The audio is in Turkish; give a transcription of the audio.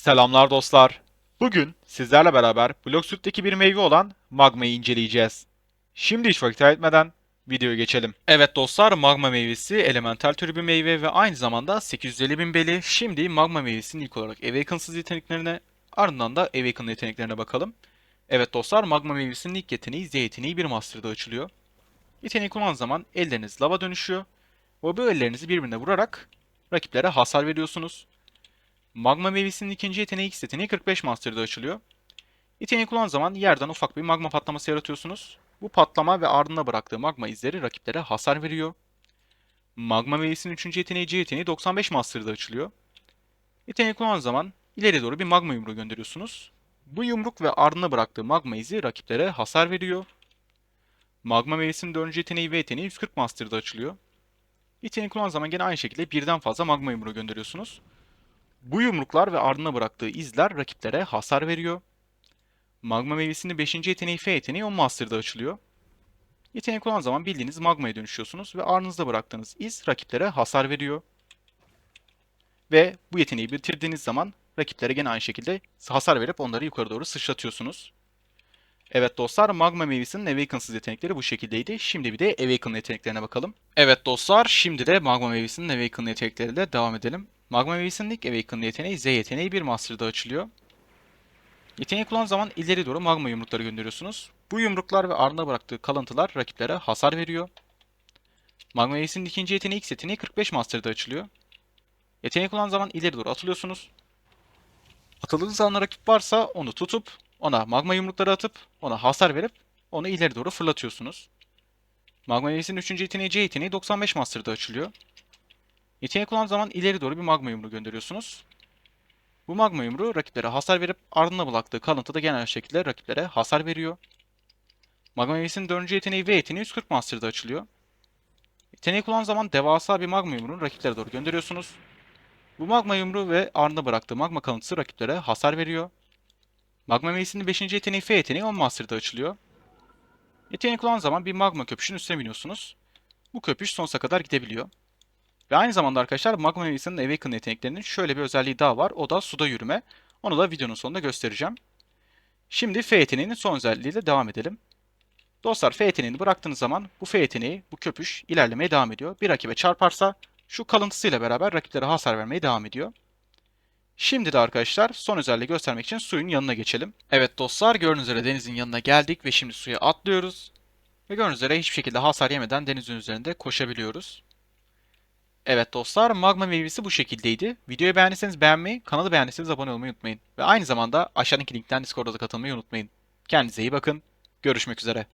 Selamlar dostlar. Bugün sizlerle beraber Bloxurt'taki bir meyve olan magmayı inceleyeceğiz. Şimdi hiç vakit kaybetmeden videoya geçelim. Evet dostlar magma meyvesi elemental türü bir meyve ve aynı zamanda 850 bin beli. Şimdi magma meyvesinin ilk olarak Awaken'sız yeteneklerine ardından da Awaken yeteneklerine bakalım. Evet dostlar magma meyvesinin ilk yeteneği Z yeteneği bir master'da açılıyor. Yeteneği kullandığı zaman elleriniz lava dönüşüyor ve bu ellerinizi birbirine vurarak rakiplere hasar veriyorsunuz. Magma meyvesinin ikinci yeteneği X yeteneği 45 Master'da açılıyor. Yeteneği kullandığı zaman yerden ufak bir magma patlaması yaratıyorsunuz. Bu patlama ve ardında bıraktığı magma izleri rakiplere hasar veriyor. Magma meyvesinin üçüncü yeteneği C yeteneği 95 Master'da açılıyor. Yeteneği kullandığı zaman ileri doğru bir magma yumruğu gönderiyorsunuz. Bu yumruk ve ardında bıraktığı magma izi rakiplere hasar veriyor. Magma meyvesinin dördüncü yeteneği V yeteneği 140 Master'da açılıyor. Yeteneği kullandığı zaman gene aynı şekilde birden fazla magma yumruğu gönderiyorsunuz. Bu yumruklar ve ardına bıraktığı izler rakiplere hasar veriyor. Magma meyvesinin 5. yeteneği F yeteneği 10 Master'da açılıyor. Yeteneği kullandığı zaman bildiğiniz magmaya dönüşüyorsunuz ve ardınızda bıraktığınız iz rakiplere hasar veriyor. Ve bu yeteneği bitirdiğiniz zaman rakiplere gene aynı şekilde hasar verip onları yukarı doğru sıçratıyorsunuz. Evet dostlar magma meyvesinin Awaken'sız yetenekleri bu şekildeydi. Şimdi bir de Awaken yeteneklerine bakalım. Evet dostlar şimdi de magma meyvesinin Awaken yetenekleriyle devam edelim. Magma meyvesinin ilk Awaken yeteneği Z yeteneği bir Master'da açılıyor. Yeteneği kullandığı zaman ileri doğru magma yumrukları gönderiyorsunuz. Bu yumruklar ve ardına bıraktığı kalıntılar rakiplere hasar veriyor. Magma meyvesinin ikinci yeteneği X yeteneği 45 Master'da açılıyor. Yeteneği kullandığı zaman ileri doğru atılıyorsunuz. Atıldığınız anda rakip varsa onu tutup ona magma yumrukları atıp ona hasar verip onu ileri doğru fırlatıyorsunuz. Magma meyvesinin 3. yeteneği C yeteneği 95 Master'da açılıyor. Yeteneği kullandığı zaman ileri doğru bir magma yumruğu gönderiyorsunuz. Bu magma yumruğu rakiplere hasar verip ardına bıraktığı kalıntı da genel şekilde rakiplere hasar veriyor. Magma meyvesinin 4. yeteneği V yeteneği 140 Master'da açılıyor. Yeteneği kullandığı zaman devasa bir magma yumruğunu rakiplere doğru gönderiyorsunuz. Bu magma yumruğu ve ardına bıraktığı magma kalıntısı rakiplere hasar veriyor. Magma meyvesinin 5. yeteneği F yeteneği 10 Master'da açılıyor. Yeteneği kullandığı zaman bir magma köpüşün üstüne biniyorsunuz. Bu köpüş sonsuza kadar gidebiliyor. Ve aynı zamanda arkadaşlar Magma Meyvesi'nin Awaken yeteneklerinin şöyle bir özelliği daha var. O da suda yürüme. Onu da videonun sonunda göstereceğim. Şimdi F yeteneğinin son özelliğiyle devam edelim. Dostlar F yeteneğini bıraktığınız zaman bu F yeteneği, bu köpüş ilerlemeye devam ediyor. Bir rakibe çarparsa şu kalıntısıyla beraber rakiplere hasar vermeye devam ediyor. Şimdi de arkadaşlar son özelliği göstermek için suyun yanına geçelim. Evet dostlar gördüğünüz üzere denizin yanına geldik ve şimdi suya atlıyoruz. Ve gördüğünüz üzere hiçbir şekilde hasar yemeden denizin üzerinde koşabiliyoruz. Evet dostlar magma meyvesi bu şekildeydi. Videoyu beğendiyseniz beğenmeyi, kanalı beğendiyseniz abone olmayı unutmayın. Ve aynı zamanda aşağıdaki linkten Discord'a da katılmayı unutmayın. Kendinize iyi bakın. Görüşmek üzere.